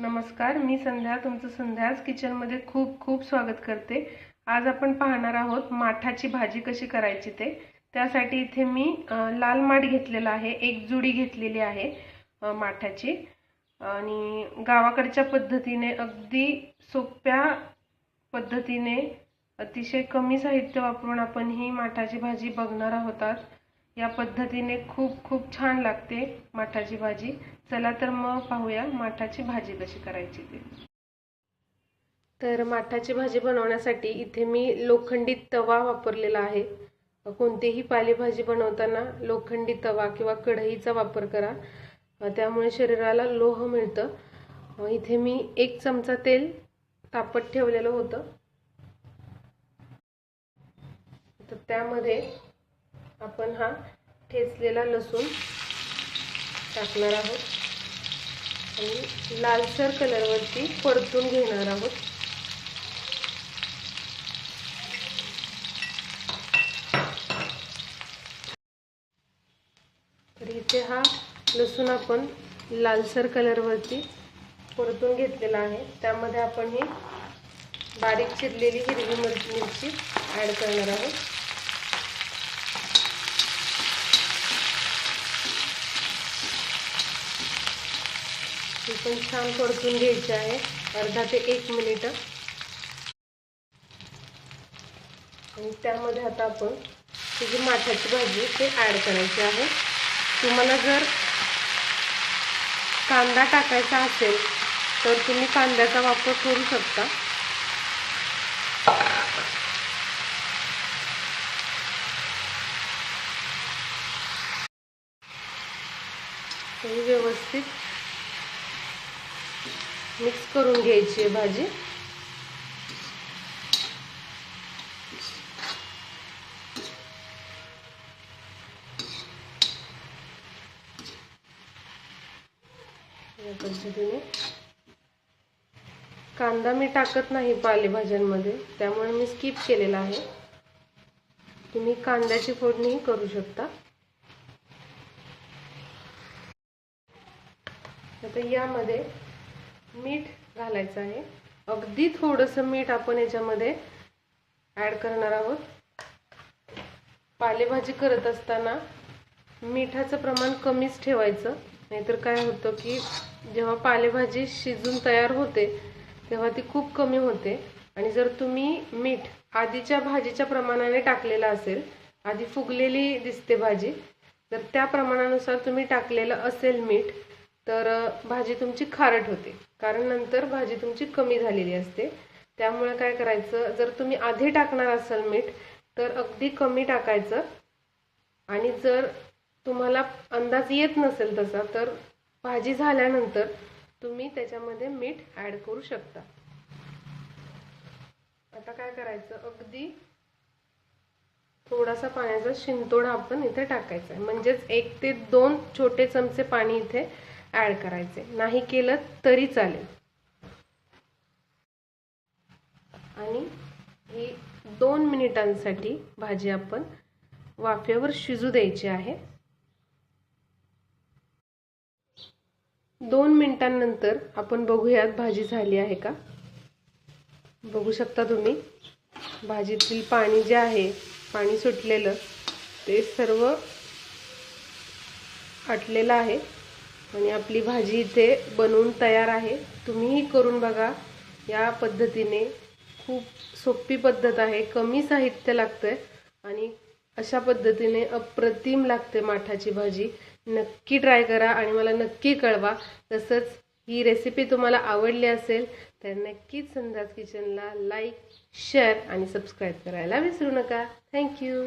नमस्कार मी संध्या तुमचं संध्याच किचनमध्ये खूप खूप स्वागत करते. आज आपण पाहणार आहोत माठाची भाजी कशी करायची ते. त्यासाठी इथे मी लाल माठ घेतलेला आहे एक जुडी घेतलेली आहे माठाची. आणि गावाकडच्या पद्धतीने अगदी सोप्या पद्धतीने अतिशय कमी साहित्य वापरून आपण ही माठाची भाजी बघणार आहोत आज. या पद्धतीने खूप खूप छान लागते माठाची भाजी. चला तर मग पाहूया माठाची भाजी कशी करायची ते. तर माठाची भाजी बनवण्यासाठी इथे मी लोखंडी तवा वापरलेला आहे. कोणतीही पालेभाजी बनवताना लोखंडी तवा किंवा कढईचा वापर करा. त्यामुळे शरीराला लोह मिळतं. इथे मी एक चमचा तेल तापत ठेवलेलं होतं. तर त्यामध्ये आपण हा ठेचलेला लसूण टाकणार आहोत. आणि लालसर कलरवरती परतून घेणार आहोत. तर इथे हा लसूण आपण लालसर कलरवरती परतून घेतलेला आहे. त्यामध्ये आपण ही बारीक चिरलेली हिरवी मिरची ॲड करणार आहोत. ही पण छान परतून घ्यायची आहे. अर्धा ते एक मिनिट. आणि त्यामध्ये आता आपण ही जी माठाची भाजी ते ॲड करायची आहे. तुम्हाला जर कांदा टाकायचा असेल तर तुम्ही कांद्याचा वापर करू शकता. व्यवस्थित मिक्स करून घ्यायची आहे भाजी. या पद्धतीने. कांदा मी टाकत नाही पालेभाज्यांमध्ये त्यामुळे मी स्किप केलेला आहे. तुम्ही कांद्याची फोडणीही करू शकता. आता यामध्ये मीठ घालायचं आहे. अगदी थोडंसं मीठ आपण याच्यामध्ये ॲड करणार आहोत. पालेभाजी करत असताना मिठाचं प्रमाण कमीच ठेवायचं. नाहीतर काय होतं की जेव्हा पालेभाजी शिजून तयार होते तेव्हा ती खूप कमी होते. आणि जर तुम्ही मीठ आधीच्या भाजीच्या प्रमाणाने टाकलेलं असेल आधी फुगलेली दिसते भाजी तर त्या प्रमाणानुसार तुम्ही टाकलेलं असेल मीठ तर भाजी तुमची खारट होते. कारण नंतर भाजी तुमची कमी झालेली असते. त्यामुळे काय करायचं जर तुम्ही आधी टाकणार असाल मीठ तर अगदी कमी टाकायचं. आणि जर तुम्हाला अंदाज येत नसेल तसा तर भाजी झाल्यानंतर तुम्ही त्याच्यामध्ये मीठ ॲड करू शकता. आता काय करायचं अगदी थोडासा पाण्याचा शिंतोडा आपण इथे टाकायचा आहे. म्हणजेच एक ते दोन छोटे चमचे पाणी इथे ॲड करायचे. नाही केलं तरी चालेल. आणि ही दोन मिनिटांसाठी भाजी आपण वाफेवर शिजू द्यायची आहे. दोन मिनिटांनंतर आपण बघूयात भाजी झाली आहे का? बघू शकता तुम्ही. भाजीतील पाणी जे आहे पाणी सुटलेलं ते सर्व आटलेलं आहे. आणि आपली भाजी इथे बनवून तयार आहे. तुम्हीही करून बघा. या पद्धतीने खूप सोपी पद्धत आहे. कमी साहित्य लागतंय आणि अशा पद्धतीने अप्रतिम लागते माठाची भाजी. नक्की ट्राय करा आणि मला नक्की कळवा. तसंच ही रेसिपी तुम्हाला आवडली असेल तर नक्कीच संध्याच किचनला लाईक शेअर आणि सबस्क्राईब करायला विसरू नका. थँक्यू.